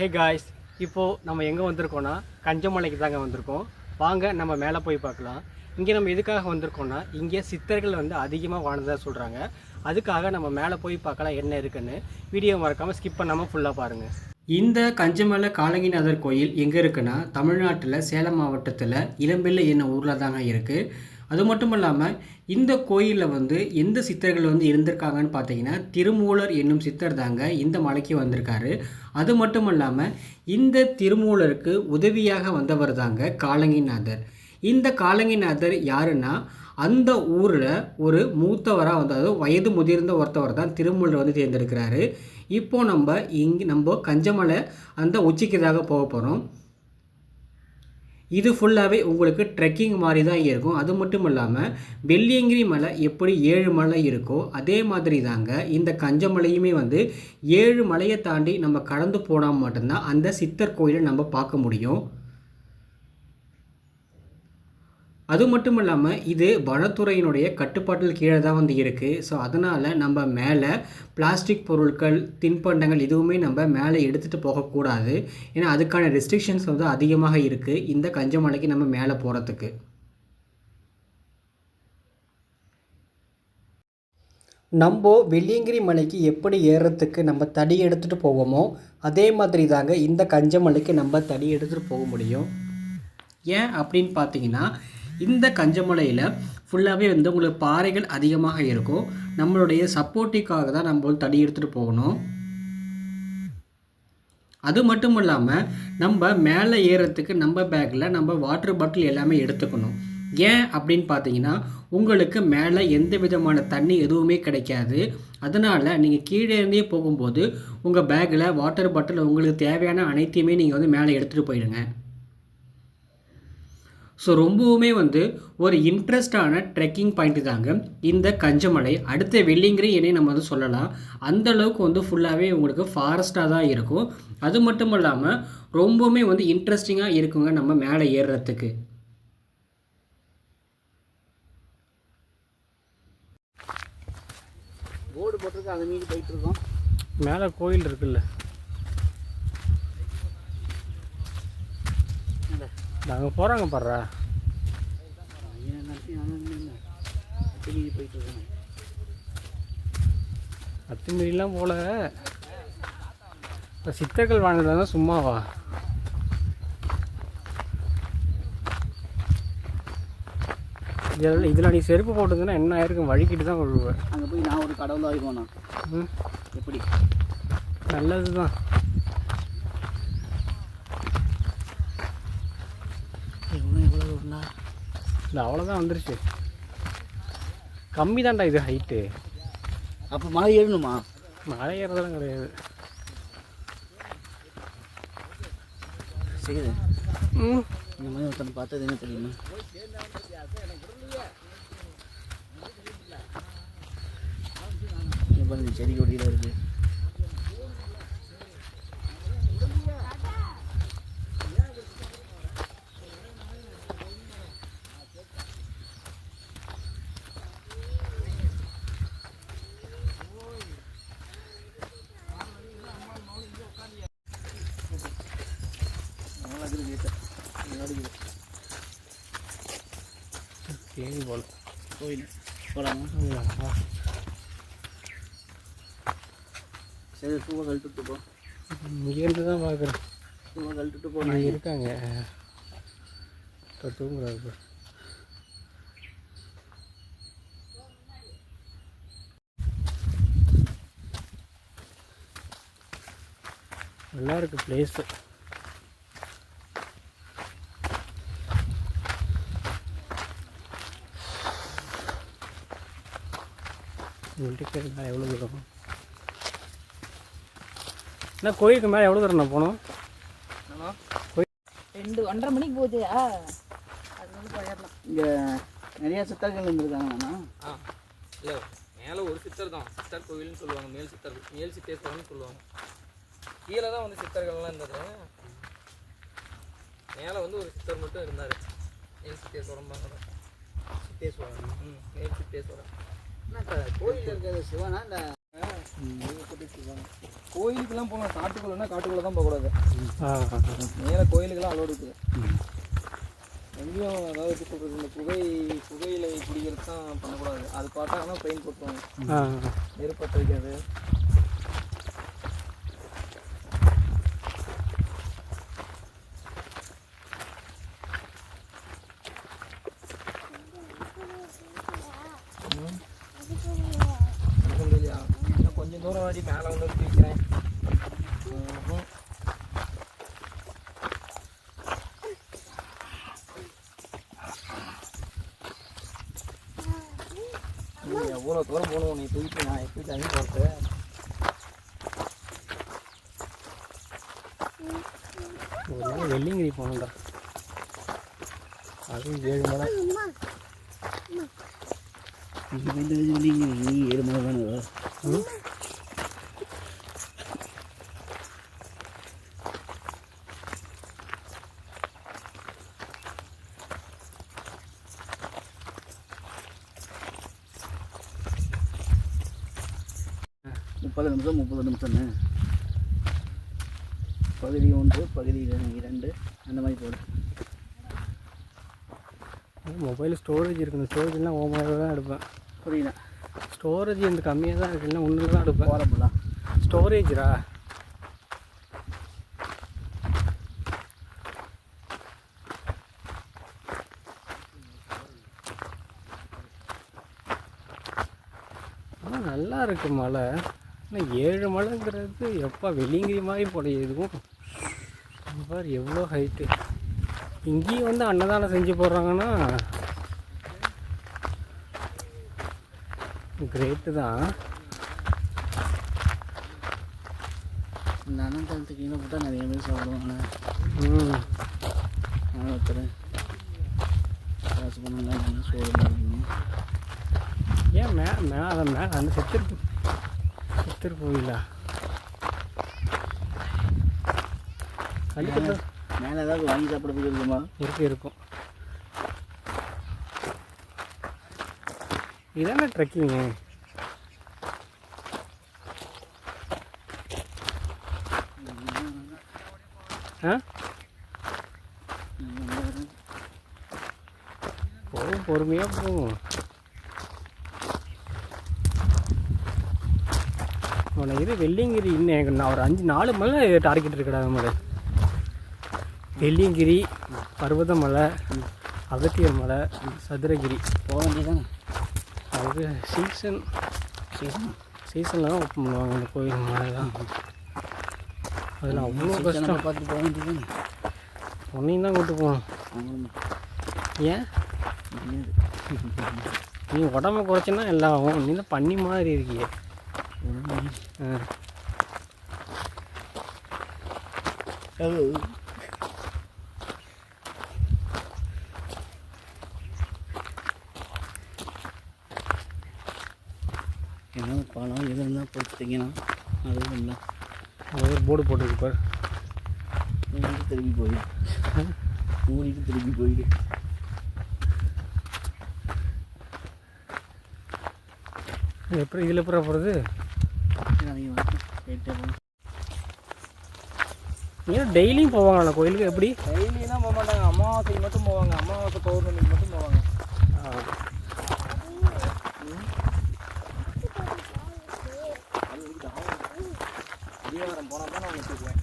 Hey guys இப்போது நம்ம எங்கே வந்திருக்கோன்னா கஞ்சமலைக்கு தாங்க வந்திருக்கோம். வாங்க நம்ம மேலே போய் பார்க்கலாம். இங்கே நம்ம எதுக்காக வந்திருக்கோன்னா இங்கே சித்தர்கள் வந்து அதிகமாக வாழ்ந்ததாக சொல்கிறாங்க அதுக்காக நம்ம மேலே போய் பார்க்கலாம் என்ன இருக்குன்னு. வீடியோ மறக்காமல் ஸ்கிப் பண்ணாமல் ஃபுல்லாக பாருங்கள் இந்த கஞ்சமலை காலங்கிநாதர் கோயில் எங்கே இருக்குன்னா தமிழ்நாட்டில் சேலம் மாவட்டத்தில் இளம்பிள்ளை என்ன ஊரில் தாங்க இருக்குது அது மட்டும் இல்லாமல் இந்த கோயிலில் வந்து எந்த சித்தர்கள் வந்து இருந்திருக்காங்கன்னு பார்த்தீங்கன்னா திருமூலர் என்னும் சித்தர் தாங்க இந்த மலைக்கு வந்திருக்காரு. அது மட்டும் இல்லாமல் இந்த திருமூலருக்கு உதவியாக வந்தவர் தாங்க காலங்கிநாதர். இந்த காலங்கிநாதர் யாருன்னா அந்த ஊரில் ஒரு மூத்தவராக வந்து அதாவது வயது முதிர்ந்த ஒருத்தவர் தான் திருமூலர் வந்து தேர்ந்தெடுக்கிறாரு. இப்போது நம்ம இங்கே நம்ம கஞ்சமலை அந்த உச்சிக்குதாக போக போகிறோம் இது ஃபுல்லாகவே உங்களுக்கு ட்ரெக்கிங் மாதிரி தான் இருக்கும். அது மட்டும் இல்லாமல் வெள்ளியங்கிரி மலை எப்படி ஏழு மலை இருக்கோ அதே மாதிரி தாங்க இந்த கஞ்சமலையுமே வந்து ஏழு மலையை தாண்டி நம்ம கடந்து போனால் மட்டும்தான் அந்த சித்தர் கோயிலை நம்ம பார்க்க முடியும். அது மட்டும் இல்லாமல் இது வனத்துறையினுடைய கட்டுப்பாட்டில் கீழே தான் வந்து இருக்குது ஸோ அதனால் நம்ம மேலே பிளாஸ்டிக் பொருட்கள் தின்பண்டங்கள் எதுவுமே நம்ம மேலே எடுத்துகிட்டு போகக்கூடாது. ஏன்னா அதுக்கான ரெஸ்ட்ரிக்ஷன்ஸ் வந்து அதிகமாக இருக்குது இந்த கஞ்சமலைக்கு நம்ம மேலே போகிறதுக்கு நம்ம வெள்ளியங்கிரி மலைக்கு எப்படி ஏறுறதுக்கு நம்ம தடி எடுத்துகிட்டு போவோமோ அதே மாதிரி தாங்க இந்த கஞ்சமலைக்கு நம்ம தடி எடுத்துகிட்டு போக முடியும். ஏன் அப்படின்னு பார்த்தீங்கன்னா இந்த கஞ்சமலையில் ஃபுல்லாகவே வந்து உங்களுக்கு பாறைகள் அதிகமாக இருக்கும். நம்மளுடைய சப்போர்ட்டிக்காக தான் நம்ம தடி எடுத்துகிட்டு போகணும். அது மட்டும் இல்லாமல் நம்ம மேலே ஏறுறதுக்கு நம்ம பேக்கில் நம்ம வாட்டர் பாட்டில் எல்லாமே எடுத்துக்கணும். ஏன் அப்படின்னு பார்த்தீங்கன்னா உங்களுக்கு மேலே எந்த விதமான தண்ணி எதுவுமே கிடைக்காது. அதனால் நீங்கள் கீழே இருந்தே போகும்போது உங்கள் பேக்கில் வாட்டர் பாட்டில் உங்களுக்கு தேவையான அனைத்தையுமே நீங்கள் வந்து மேலே எடுத்துகிட்டு போயிடுங்க. ஸோ ரொம்பவுமே வந்து ஒரு இன்ட்ரெஸ்டான ட்ரெக்கிங் பாயிண்ட் தாங்க. இந்த கஞ்சமலை அடுத்த வெள்ளிங்கிரி என்னை நம்ம வந்து சொல்லலாம். அந்த அளவுக்கு வந்து ஃபுல்லாகவே உங்களுக்கு ஃபாரஸ்ட்டாக தான் இருக்கும். அது மட்டும் இல்லாமல் ரொம்பவுமே வந்து இன்ட்ரெஸ்டிங்காக இருக்குங்க நம்ம மேலே ஏறுறதுக்கு. போர்டு போட்டிருக்கு அதை மீறி போயிட்டு இருக்கோம். மேலே கோயில் இருக்குல்ல. நாங்கள் போகிறாங்க பாடுறா அத்துமீறிலாம் போல. இப்போ சித்தர்கள் வாழ்ந்ததுனா சும்மாவா? இதில் இதில் நீ செருப்பு போட்டுருந்தனா என்ன ஆயிருக்கும்? வழிக்கிட்டு தான் விழுவேன் அங்கே போய் நான் ஒரு கடவுள் ம். எப்படி? நல்லது தான் வரும்னா இல்லை அவ்வளோதான் வந்துருச்சு. கம்மி தான்டா இது ஹைட்டு அப்போ மலை ஏறணுமா? மழை ஏறதெல்லாம் கிடையாது. சரி. ம். இந்த மாதிரி ஒருத்தனை பார்த்தது என்ன தெரியுமா? செடி கொடியில் இருக்கு. கேள்வி போல. கோயில். போகலாமா சரி பூவை கழட்டுட்டு போ. இங்கேருந்து தான் பார்க்குறேன். பூவை கழட்டுட்டு போ. நான் இருக்காங்க. தூங்குறாரு நல்லா இருக்கு பிளேஸு உங்கள்கிட்ட மேலே எவ்வளோ தூரம்? என்ன கோயிலுக்கு மேலே எவ்வளோ தூரம் நான் போகணும்? ரெண்டு ஒன்றரை மணிக்கு போகுது. அதனால போயிடலாம். இங்கே நிறைய சித்தர்கள் இருந்திருக்காங்கண்ணா ஆ இல்லை மேலே ஒரு சித்தர் தான். சித்தர் கோவில்னு சொல்லுவாங்க மேல் சித்தர். மேல் சித்தேஸ்வரர்னு சொல்லுவாங்க. கீழே தான் வந்து சித்தர்கள்லாம் இருந்தது. மேலே வந்து ஒரு சித்தர் மட்டும் இருந்தார். மேல் சித்தேஸ்வரம் பாங்க சித்தேஸ்வரன் ம் மேல் சித்தேஸ்வரர். கோயில் இருக்கிறது சிவனா இந்த கோயிலுக்கெல்லாம் போகலாம் காட்டுக்குள்ளனா காட்டுக்குள்ளே தான் போகக்கூடாது. மேலே கோயிலுக்கெல்லாம் அலோடு இருக்குது. எங்கேயும் அதாவது எப்படி சொல்கிறது இந்த புகை புகையிலை குடிக்கிறது தான் பண்ணக்கூடாது. அது பார்த்தாங்கன்னா பெயின் போட்டுருவாங்க. ஆ. நெருப்பட்ட வைக்காது இருக்க முடியலையா இன்னும் வாடி மேலே வந்து எடுத்து வைக்கிறேன் எவ்வளோ தூரம் போகணும்? நீ தூக்கிட்டு நான் எப்படி தண்ணி போகிறது ஒரு நாள் வெள்ளிங்கிரி போகணும்டா. அது ஏழு மலை. நீ ஏழு மணி வேணும் பகுதி ஒன்று பகுதி இர- இரண்டு அந்த மாதிரி போடு மொபைல் ஸ்டோரேஜ் இருக்குது. ஸ்டோரேஜ்லாம் ஓமாக தான் எடுப்பேன். புரியல ஸ்டோரேஜ் இந்த கம்மியாக தான் இருக்குது இல்லை ஒன்றில் தான் எடுப்பேன். போகிறப்பலாம் ஸ்டோரேஜ்ரா நல்லா இருக்கு மலை ஆனால் ஏழு மலைங்கிறது எப்போ வெளிங்கிரி மாதிரி போல எதுவும் பாரு எவ்வளோ ஹைட்டு இங்கேயும் வந்து அன்னதானம் செஞ்சு போடுறாங்கன்னா கிரேட்டு தான் இந்த அனந்தளத்துக்கு கீழே போட்டால் நிறைய பேர் சாப்பிடுவாங்க. ம். நான் ஒருத்தர். காசு பண்ணலாம் சோறு போடுவீங்க ஏன் மே மே அதை மே அந்த சித்தர் சித்தர் கோயிலா கண்டிப்பாக மேலே ஏதாவது வாங்கி சாப்பிட்றதுக்கு இருக்குமா? இருக்கு இருக்கும். இதானே ட்ரெக்கிங்கு ஆ? போகும் பொறுமையாக போகும். உன இது வெள்ளியங்கிரி இன்னும் எனக்கு நான் ஒரு அஞ்சு நாலு மலை டார்கெட் இருக்குடா மலை. வெள்ளியங்கிரி பர்வதமலை அகத்தியர் மலை சதுரகிரி. போக வேண்டியதானே அது சீசன் சீசன் சீசனில் தான் ஓப்பன் பண்ணுவாங்க அந்த கோயில் மலைலாம் அதில் அவ்வளோ கஷ்டம். பார்த்து போக வேண்டியதானே உன்னையும் தான் கூட்டு போகணும். ஏன்? நீ உடம்ப குறைச்சின்னா எல்லாம் ஆகும். நீ தான் பண்ணி மாதிரி இருக்கியே. ஏன்னா பழம் எது இருந்தால் படுத்துட்டிங்கன்னா அதுவும் இல்லை அது ஒரு போர்டு போட்டுருக்கு பாரு மூடிட்டு திரும்பி போயிடு மூடிட்டு திரும்பி போயிடு எப்படி இதில் எப்படி போகிறது ஏன் டெய்லியும் போவாங்களா கோயிலுக்கு? எப்படி? டெய்லிலாம் போக மாட்டாங்க. அமாவாசைக்கு மட்டும் போவாங்க. அமாவாசை பௌர்ணமிக்கு மட்டும் போவாங்க. அடிவாரம் போனால் தான் நான் வச்சுக்குவேன்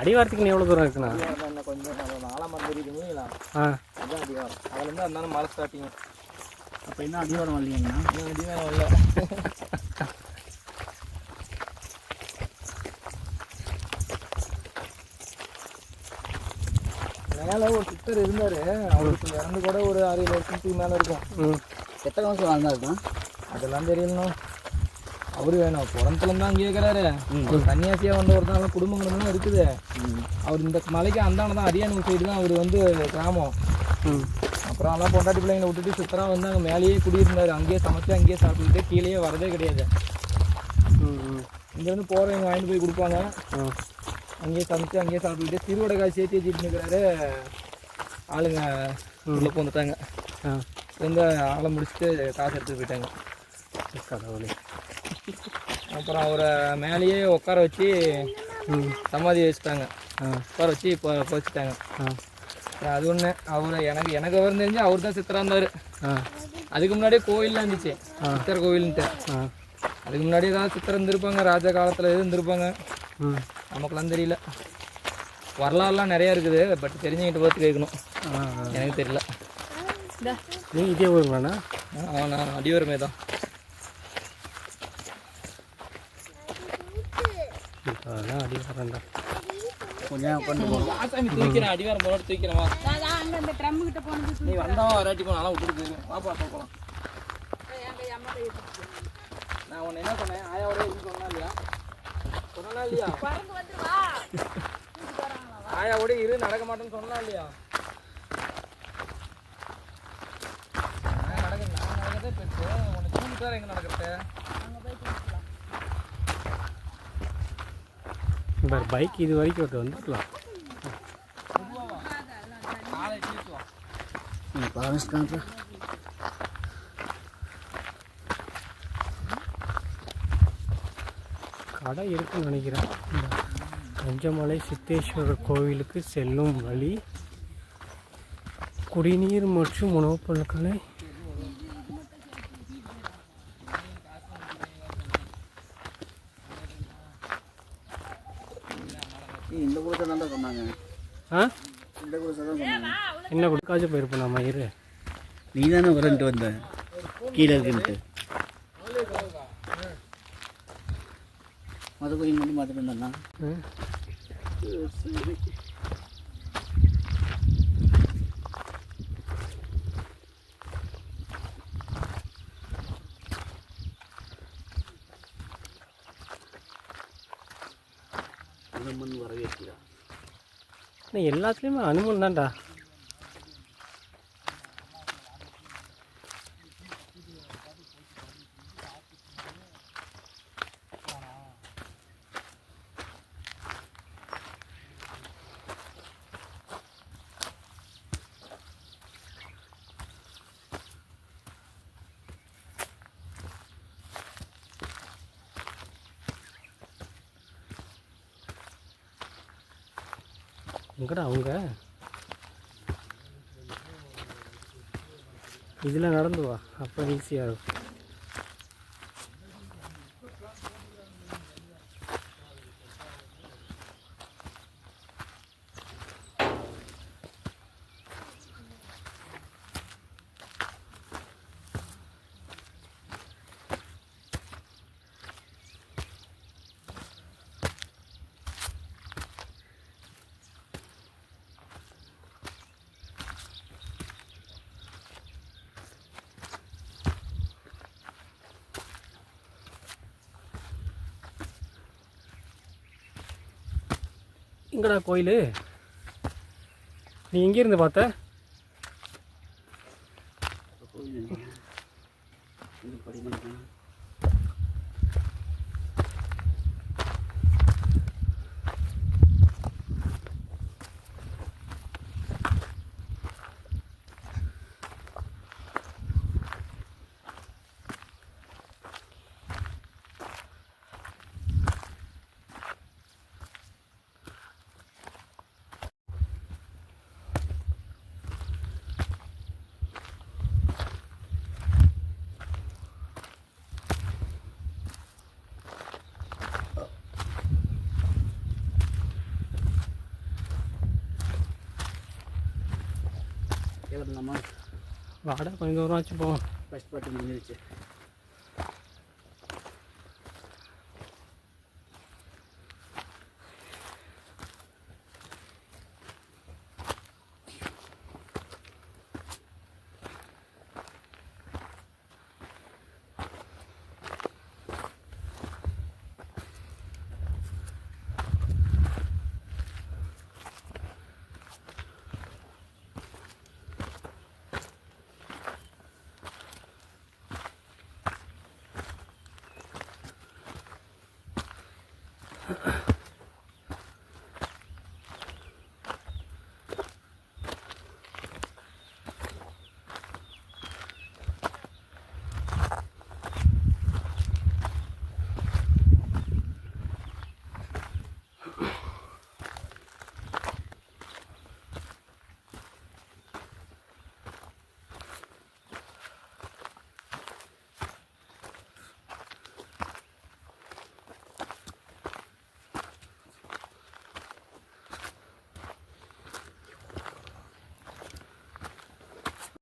அடிவாரத்துக்கு நீ எவ்வளோ தூரம் இருக்குண்ணா? அடிவாரம் என்ன கொஞ்சம் ஆலமரம் தெரியுதுங்களா ஆ. அதுதான் அடிவாரம். அதுலேருந்து இருந்தாலும் மலை ஸ்டார்டிங் அப்போ என்ன அடிவாரம் வரலையாங்கண்ணா? இன்னும் அடிவாரம் இல்லை மேலே ஒரு சித்தர் இருந்தார். அவருக்கு இறந்து கூட ஒரு ஆறு ஏழு வருஷத்துக்கு மேலே இருக்கும். எத்தனை வருஷம் வாழ்ந்தா இருக்கான் அதெல்லாம் தெரியலணும் அவரு வேணும். புறத்துல தான் கேட்குறாரு சன்னியாசியாக வந்த ஒருத்தனால குடும்பங்களும் இருக்குது. அவர் இந்த மலைக்கு அந்தாண்ட தான் அரியானூர் சைடு தான் அவர் வந்து கிராமம். அப்புறம் எல்லாம் பொண்டாட்டி பிள்ளைங்களை விட்டுட்டு சுத்தரா வந்து அங்கே மேலேயே குடியிருந்தார். அங்கேயே சமைச்சு அங்கேயே சாப்பிட்டுட்டு கீழேயே வரதே கிடையாது. இங்கேருந்து போகிறவங்க வாங்கிட்டு போய் கொடுப்பாங்க. அங்கேயே சமைச்சு அங்கேயே சாப்பிட்டுட்டு சிறுவடை காய் சேர்த்து வச்சுட்டு இருக்கிறாரு ஆளுங்க உள்ளே போந்துட்டாங்க ஆ. வந்து ஆளை முடிச்சுட்டு காசு எடுத்துட்டு போயிட்டாங்க. கடவுளே. அப்புறம் அவரை மேலேயே உட்கார வச்சு சமாதி வச்சுட்டாங்க. உட்கார வச்சு இப்போ போச்சுட்டாங்க அப்புறம் அது ஒன்று அவர் எனக்கு எனக்கு விவரம் தெரிஞ்சு அவர் தான் சித்தராக இருந்தார். அதுக்கு முன்னாடியே கோயில்லாம் இருந்துச்சு. சித்தர் கோயில்ன்ட்டு அதுக்கு முன்னாடி ஏதாவது சித்தர் இருந்திருப்பாங்க ராஜா காலத்தில் இருந்திருப்பாங்க. நமக்குலாம் தெரியல. வரலாறுலாம் நிறையா இருக்குது பட் தெரிஞ்சுக்கிட்டு பார்த்து கேட்கணும். எனக்கு தெரியல. நீ இதே ஊருங்களாண்ணா அடிவரமே தான். அதெல்லாம் அடி வரேன்டா கொஞ்சம் போகணும் ஆசாமி தூக்கிறேன். அடிவாரம் போனோட தூக்கிறேன் வா. அங்கே அந்த ட்ரம் கிட்ட போனது நீ வந்தா வராட்டி போ நல்லா விட்டுட்டு போயிருவேன் வாப்பா போகலாம் நான் உன்னை என்ன சொன்னேன்? ஆயாவோட சொன்னா இல்லையா? சொன்னா இல்லையா பறந்து வந்துருவா ஆயாவோட இரு நடக்க மாட்டேன்னு சொன்னா இல்லையா நான் நடக்க நான் நடக்கதே பெருசு உன்னை தூங்கிட்டு வேற எங்க நடக்கிறது? இப்போ பைக் இது வரைக்கும் விட்டு வந்துருக்கலாம். காலை தூக்கிட்டு வா பாலஸ்கான் கடை இருக்குன்னு நினைக்கிறேன். இந்த கஞ்சமலை சித்தேஸ்வரர் கோவிலுக்கு செல்லும் வழி குடிநீர் மற்றும் உணவுப் பொருட்களை இந்த குளத்தை தான் சொன்னாங்க. ஆ? இந்த குளத்தை தான் சொன்னாங்க. என்ன கொடுக்காச்சும் போயிருப்போம் நம்ம இரு. நீ தானே வரன்ட்டு வந்த? கீழே இருக்குன்ட்டு. மத கோயில் மட்டும் பார்த்துட்டு வந்தா ம். சரி அனுமன் வரவேற்கிறார் ஆனால் எல்லாத்துலேயுமே அனுமன் தான்டா எங்கடா அவங்க இதில் நடந்து வா அப்போ ஈஸியாக இருக்கும். எங்கடா கோயில்? நீ எங்கேருந்து பார்த்த கோயில் இது படிமன் எவ்வளோ நம்ம வாடா கொஞ்சம் தூரம் ஆச்சு போவோம் ஃபஸ்ட் பாட்டு முடிஞ்சிருச்சு